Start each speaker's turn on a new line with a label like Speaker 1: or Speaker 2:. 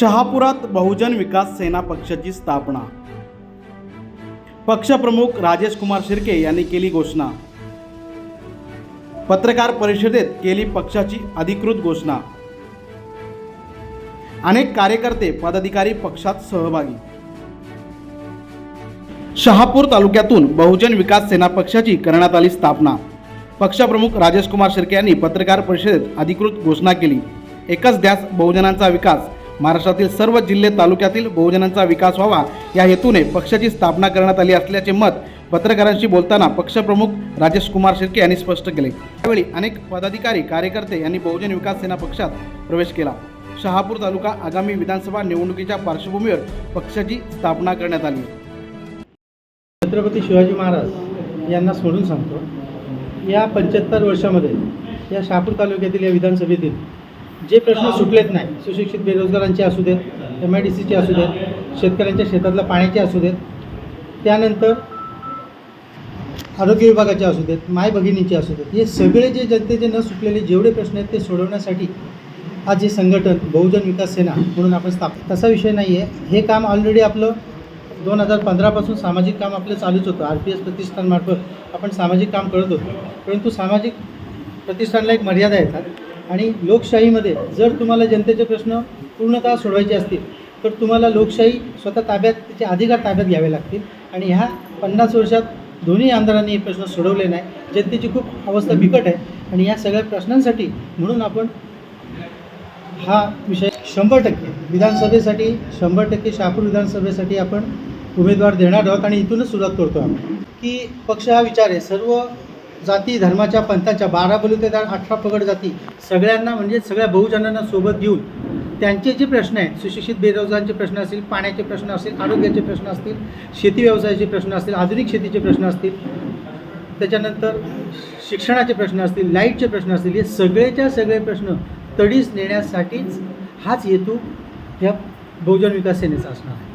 Speaker 1: शहापुरात बहुजन विकास सेना पक्षाची स्थापना. पक्षप्रमुख राजेश कुमार शिर्के यांनी केली घोषणा. पत्रकार परिषदेत केली पक्षाची अधिकृत घोषणा. अनेक कार्यकर्ते पदाधिकारी पक्षात सहभागी. शहापूर तालुक्यातून बहुजन विकास सेना पक्षाची करण्यात आली स्थापना. पक्षप्रमुख राजेश कुमार शिर्के यांनी पत्रकार परिषदेत अधिकृत घोषणा केली. एकच ध्यास बहुजनांचा विकास महाराष्ट्रातील सर्व जिल्हे तालुक्यातील बहुजनांचा विकास व्हावा या हेतूने पक्षाची स्थापना करण्यात आली असल्याचे मत पत्रकारांशी बोलताना पक्षप्रमुख राजेश कुमार शिर्के यांनी स्पष्ट केले. त्यावेळी अनेक पदाधिकारी कार्यकर्ते यांनी बहुजन विकास सेना पक्षात प्रवेश केला. शहापूर तालुका आगामी विधानसभा निवडणुकीच्या पार्श्वभूमीवर पक्षाची स्थापना करण्यात आली.
Speaker 2: छत्रपती शिवाजी महाराज यांना सोडून सांगतो. या पंच्याहत्तर वर्षामध्ये या शहापूर तालुक्यातील या विधानसभेतील जे प्रश्न सुटलेत नाही सुशिक्षित बेरोजगारांचे असू देत एम आय डी सीचे असू देत शेतकऱ्यांच्या शेतातल्या पाण्याचे असू देत त्यानंतर आरोग्य विभागाचे असू देत माय भगिनीचे असू देत हे सगळे जे जनतेचे न सुटलेले जेवढे प्रश्न आहेत ते सोडवण्यासाठी आज हे संघटन बहुजन विकास सेना म्हणून आपण स्थाप तसा विषय नाही आहे हे काम ऑलरेडी आपलं दोन हजार पंधरापासून सामाजिक काम आपलं चालूच होतं. आर पी एस प्रतिष्ठानमार्फत आपण सामाजिक काम करत होतो. परंतु सामाजिक प्रतिष्ठानला एक मर्यादा येतात. आणि लोकशाहीमध्ये जर तुम्हाला जनतेचे प्रश्न पूर्णतः सोडवायचे असतील तर तुम्हाला लोकशाही स्वतः ताब्यात त्याचे अधिकार ताब्यात घ्यावे लागतील. आणि ह्या पन्नास वर्षात दोन्ही आमदारांनी हे प्रश्न सोडवले नाही. जनतेची खूप अवस्था बिकट आहे. आणि या सगळ्या प्रश्नांसाठी म्हणून आपण हा विषय शंभर टक्के विधानसभेसाठी शंभर टक्के शहापूर विधानसभेसाठी आपण उमेदवार देणार आहोत. आणि इथूनच सुरुवात करतो आपण. की पक्ष हा विचार आहे. सर्व जाती धर्माच्या पंथाच्या बारा बलुतेदार अठरा पगड जाती सगळ्यांना म्हणजे सगळ्या बहुजनांना सोबत घेऊन त्यांचे जे प्रश्न आहेत सुशिक्षित बेरोजगारांचे प्रश्न असतील पाण्याचे प्रश्न असतील आरोग्याचे प्रश्न असतील शेती व्यवसायाचे प्रश्न असतील आधुनिक शेतीचे प्रश्न असतील त्याच्यानंतर शिक्षणाचे प्रश्न असतील लाईटचे प्रश्न असतील हे सगळेच्या सगळे प्रश्न तडीस नेण्यासाठीच हाच हेतू ह्या बहुजन विकास सेनेचा असणार आहे.